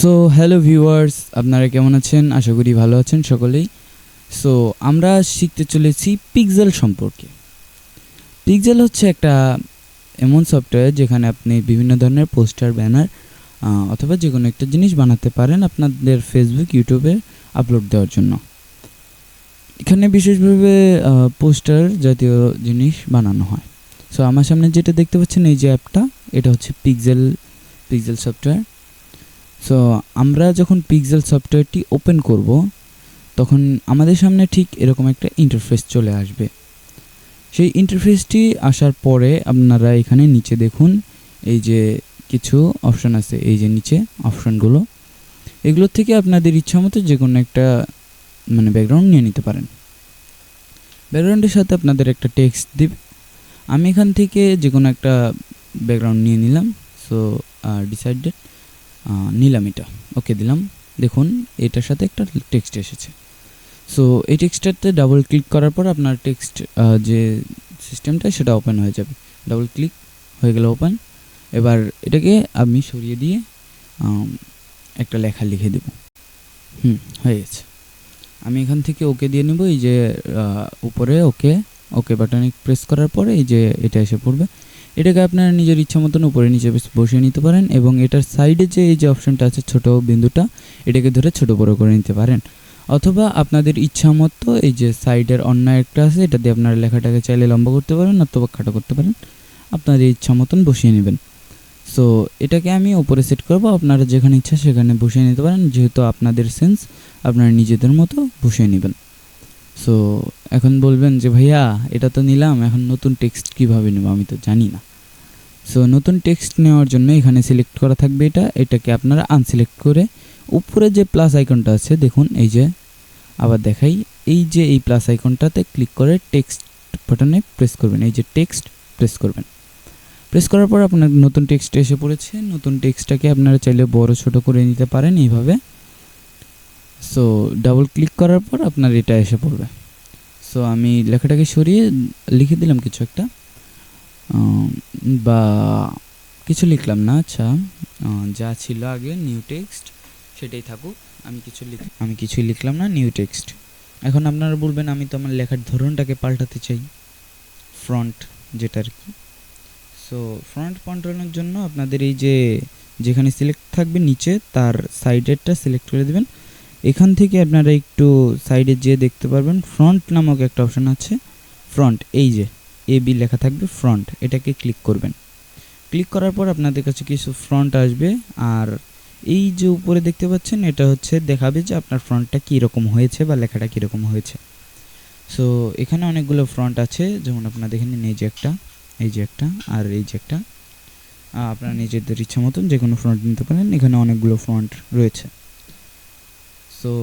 So hello viewers আপনারা কেমন আছেন? আশা করি ভালো আছেন সকলেই। সো আমরা শিখতে চলেছি পিক্সেল সম্পর্কে। পিক্সেল হচ্ছে একটা এমন সফটওয়্যার যেখানে আপনি বিভিন্ন ধরনের পোস্টার ব্যানার অথবা যে কোনো একটা জিনিস বানাতে পারেন আপনাদের ফেসবুক ইউটিউবে আপলোড দেওয়ার জন্য। এখানে বিশেষভাবে পোস্টার জাতীয় জিনিস বানানো হয়। সো আমার সামনে যেটা দেখতে পাচ্ছেন এই যে অ্যাপটা, এটা হচ্ছে পিক্সেল পিক্সেল সফটওয়্যার সো আমরা যখন পিক্সেল সফটওয়্যারটি ওপেন করব, তখন আমাদের সামনে ঠিক এরকম একটা ইন্টারফেস চলে আসবে। সেই ইন্টারফেসটি আসার পরে আপনারা এখানে নিচে দেখুন, এই যে কিছু অপশান আছে, এই যে নিচে অপশানগুলো এগুলোর থেকে আপনাদের ইচ্ছা মতো যে কোনো একটা মানে ব্যাকগ্রাউন্ড নিয়ে নিতে পারেন। ব্যাকগ্রাউন্ডের সাথে আপনাদের একটা টেক্সট দিবে। আমি এখান থেকে যে কোনো একটা ব্যাকগ্রাউন্ড নিয়ে নিলাম। সো ডিসাইডেড নিলাম এটা। ওকে দিলাম। দেখুন, এটার সাথে একটা টেক্সট এসেছে। সো এই টেক্সটটাতে ডাবল ক্লিক করার পর আপনার টেক্সট যে সিস্টেমটা সেটা ওপেন হয়ে যাবে। ডাবল ক্লিক হয়ে গেল ওপেন এবার এটাকে আমি সরিয়ে দিয়ে একটা লেখা লিখে দেব। হুম, হয়ে গেছে। আমি এখান থেকে ওকে দিয়ে নেব। এই যে উপরে ওকে ওকে বাটনে প্রেস করার পরে এই যে, এটা এসে পড়বে। এটাকে আপনারা নিজের ইচ্ছা মতন উপরে নিচে বসিয়ে নিতে পারেন এবং এটার সাইডে যে এই যে অপশানটা আছে ছোট বিন্দুটা, এটাকে ধরে ছোট বড় করে নিতে পারেন। অথবা আপনাদের ইচ্ছা মতো এই যে সাইডের অন্য একটা আছে, এটা দিয়ে আপনারা লেখাটাকে চাইলে লম্বা করতে পারেন অথবা খাটো করতে পারেন। আপনাদের ইচ্ছা মতন বসিয়ে নেবেন। সো এটাকে আমি উপরে সেট করব। আপনারা যেখানে ইচ্ছা সেখানে বসিয়ে নিতে পারেন। যেহেতু আপনাদের সেন্স আপনারা নিজেদের মতো বসিয়ে নেবেন। সো এখন বলবেন যে, ভাইয়া, এটা তো নিলাম, এখন নতুন টেক্সট কীভাবে নেব আমি তো জানি না। সো নতুন টেক্সট নেওয়ার জন্য এখানে সিলেক্ট করা থাকবে এটা, এটাকে আপনারা আনসিলেক্ট করে উপরে যে প্লাস আইকনটা আছে, দেখুন, এই যে, আবার দেখাই, এই যে এই প্লাস আইকনটাতে ক্লিক করে টেক্সট বাটনে প্রেস করবেন, এই যে টেক্সট প্রেস করবেন। প্রেস করার পর আপনার নতুন টেক্সট এসে পড়েছে, নতুন টেক্সটটাকে আপনারা চাইলে বড়, ছোট করে নিতে পারেন এইভাবে। সো ডাবল ক্লিক করার পর আপনার এটা এসে পড়বে। সো আমি লেখাটাকে সরিয়ে লিখে দিলাম কিছু একটা। বা কিছু লিখলাম না আচ্ছা। যা ছিল আগে নিউ টেক্সট সেটাই থাকুক। আমি কিছু লিখ, আমি কিছুই লিখলাম না নিউ টেক্সট এখন আপনারা বলবেন, আমি তো আমার লেখার ধরনটাকে পাল্টাতে চাই। ফ্রন্ট যেটা আর কি। সো ফ্রন্ট পাল্টানোর জন্য আপনাদের এই যে, যেখানে সিলেক্ট থাকবে নিচে, তার সাইডেরটা সিলেক্ট করে দেবেন। এখান থেকে আপনারা একটু সাইডে যেয়ে দেখতে পারবেন ফ্রন্ট নামক একটা অপশান আছে ফ্রন্ট এই যে এ বি লেখা থাকবে ফ্রন্ট এটাকে ক্লিক করবেন। ক্লিক করার পর আপনাদের কাছে কিছু ফ্রন্ট আসবে, আর এই যে উপরে দেখতে পাচ্ছেন, এটা হচ্ছে দেখাবে যে আপনার ফ্রন্টটা কীরকম হয়েছে বা লেখাটা কীরকম হয়েছে। সো এখানে অনেকগুলো ফ্রন্ট আছে, যেমন আপনারা দেখে নিন এই যে একটা, এই যে একটা, আর এই যে একটা। আপনারা নিজেদের ইচ্ছা মতন যে কোনো ফ্রন্ট নিতে পারেন, এখানে অনেকগুলো ফ্রন্ট রয়েছে। সো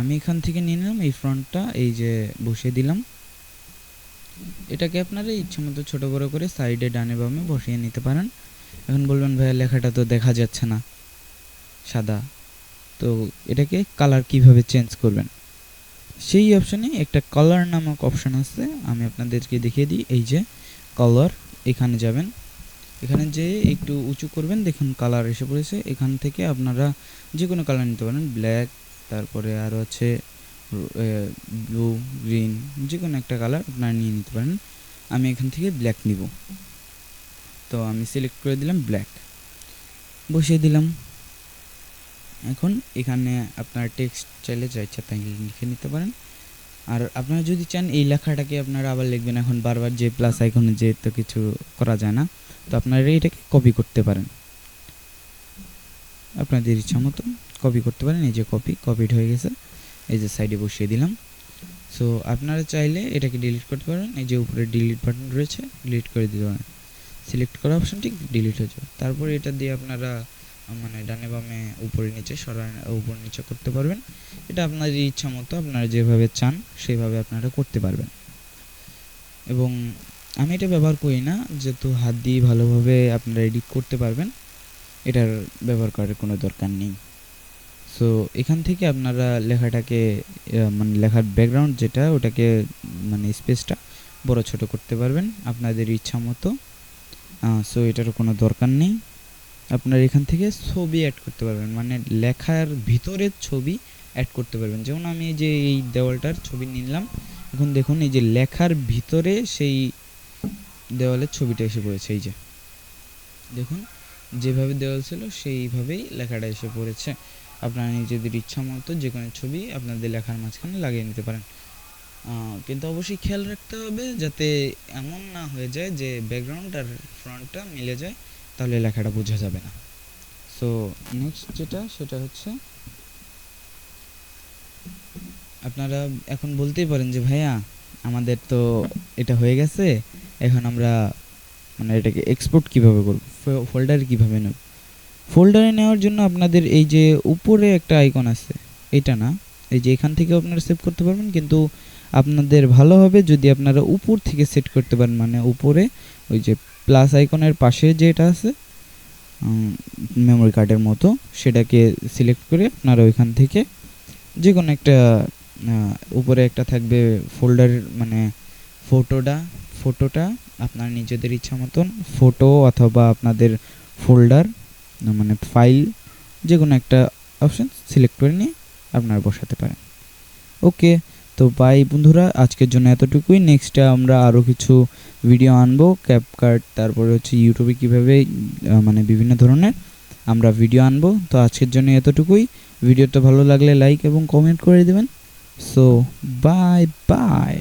আমি এখান থেকে নিয়ে নিলাম, এই ফ্রন্টটা, এই যে বসিয়ে দিলাম। এটাকে আপনারা ইচ্ছে মতো ছোটো বড়ো করে সাইডে, ডানে, বামে বসিয়ে নিতে পারেন। এখন বলবেন, ভাইয়া, লেখাটা তো দেখা যাচ্ছে না, সাদা। তো, এটাকে কালার কীভাবে চেঞ্জ করবেন? সেই অপশানে একটা কালার নামক অপশান আছে, আমি আপনাদেরকে দেখিয়ে দিই। এই যে কালার, এখানে যাবেন। এখানে যে একটু উঁচু করবেন, দেখুন কালার এসে পড়েছে। এখান থেকে আপনারা যে কোনো কালার নিতে পারেন, ব্ল্যাক তারপরে আরও আছে ব্লু গ্রিন যে কোনো একটা কালার আপনারা নিয়ে নিতে পারেন। আমি এখান থেকে ব্ল্যাক নিব। তো আমি সিলেক্ট করে দিলাম ব্ল্যাক বসিয়ে দিলাম। এখন এখানে আপনার টেক্সট চাইলে যা ইচ্ছা তাই লিখে নিতে পারেন। আর আপনারা যদি চান এই লেখাটাকে আপনারা আবার লিখবেন। এখন বারবার যে প্লাস আইকনে যে তো কিছু করা যায় না। তো আপনারা এটাকে কপি করতে পারেন। আপনাদের ইচ্ছা মতো কপি করতে পারেন। এই যে কপি কপিড হয়ে গেছে। এই যে সাইডে বসিয়ে দিলাম। সো আপনারা চাইলে এটাকে ডিলিট করতে পারেন। এই যে উপরে ডিলিট বাটন রয়েছে ডিলিট করে দিতে পারেন। সিলেক্ট করা অপশানটি ডিলিট হয়ে যাবে। তারপরে এটা দিয়ে আপনারা মানে ডানে বামে উপরে নিচে সরা উপর নিচে করতে পারবেন। এটা আপনাদের ইচ্ছা মতো আপনারা যেভাবে চান, সেভাবে আপনারা করতে পারবেন। এবং আমি এটা ব্যবহার করি না, যেহেতু হাত দিয়ে ভালোভাবে আপনারা এডিট করতে পারবেন। এটার ব্যবহার করার কোনো দরকার নেই। সো এখান থেকে আপনারা লেখাটাকে মানে লেখার ব্যাকগ্রাউন্ড যেটা, ওটাকে মানে স্পেসটা বড় ছোট করতে পারবেন আপনাদের ইচ্ছা মতো। সো এটার কোনো দরকার নেই। আপনার এখান থেকে ছবি অ্যাড করতে পারবেন মানে লেখার ভিতরে ছবি অ্যাড করতে পারবেন। যেমন আমি যে এই দেওয়ালটার ছবি নিলাম, এখন দেখুন এই যে লেখার ভিতরে সেই দেওয়ালের ছবিটা এসে পড়েছে, এই যে। দেখুন, যেভাবে দেওয়াল ছিল সেইভাবেই লেখাটা এসে পড়েছে। আপনারা নিজেদের ইচ্ছা মতো যে কোনো ছবি আপনাদের লেখার মাঝখানে লাগিয়ে নিতে পারেন। কিন্তু অবশ্যই খেয়াল রাখতে হবে যাতে এমন না হয়ে যায় যে ব্যাকগ্রাউন্ড আর ফ্রন্টটা মিলে যায়, তাহলে লেখাটা বোঝা যাবে না। সো নেক্সট যেটা, সেটা হচ্ছে আপনারা এখন বলতেই পারেন যে, ভাইয়া, আমাদের তো এটা হয়ে গেছে, এখন আমরা মানে এটাকে এক্সপোর্ট কীভাবে করব? ফোল্ডারে কীভাবে নেব? ফোল্ডারে নেওয়ার জন্য আপনাদের এই যে উপরে একটা আইকন আছে, এটা না, এই যে এখান থেকে আপনারা সেভ করতে পারবেন, কিন্তু আপনাদের ভালো হবে যদি আপনারা উপর থেকে সেট করতে পারেন মানে উপরে ওই যে প্লাস আইকনের পাশে যেটা আছে মেমোরি কার্ডের মতো, সেটাকে সিলেক্ট করে আপনারা ওইখান থেকে যে কোনো একটা উপরে একটা থাকবে ফোল্ডার মানে ফটোটা ফটোটা আপনার নিজেদের ইচ্ছা মতন, ফটো অথবা আপনাদের ফোল্ডার মানে ফাইল যে কোনো একটা অপশন সিলেক্ট করে নিয়ে আপনারা বসাতে পারেন। ওকে তো বাই বন্ধুরা, আজকের জন্য এতটুকুই। নেক্সটে আমরা আরও কিছু ভিডিও আনব ক্যাপকার্ট তারপরে হচ্ছে ইউটিউবে কীভাবে মানে বিভিন্ন ধরনের আমরা ভিডিও আনব। তো আজকের জন্য এতটুকুই। ভিডিওটা ভালো লাগলে লাইক এবং কমেন্ট করে দেবেন। So bye bye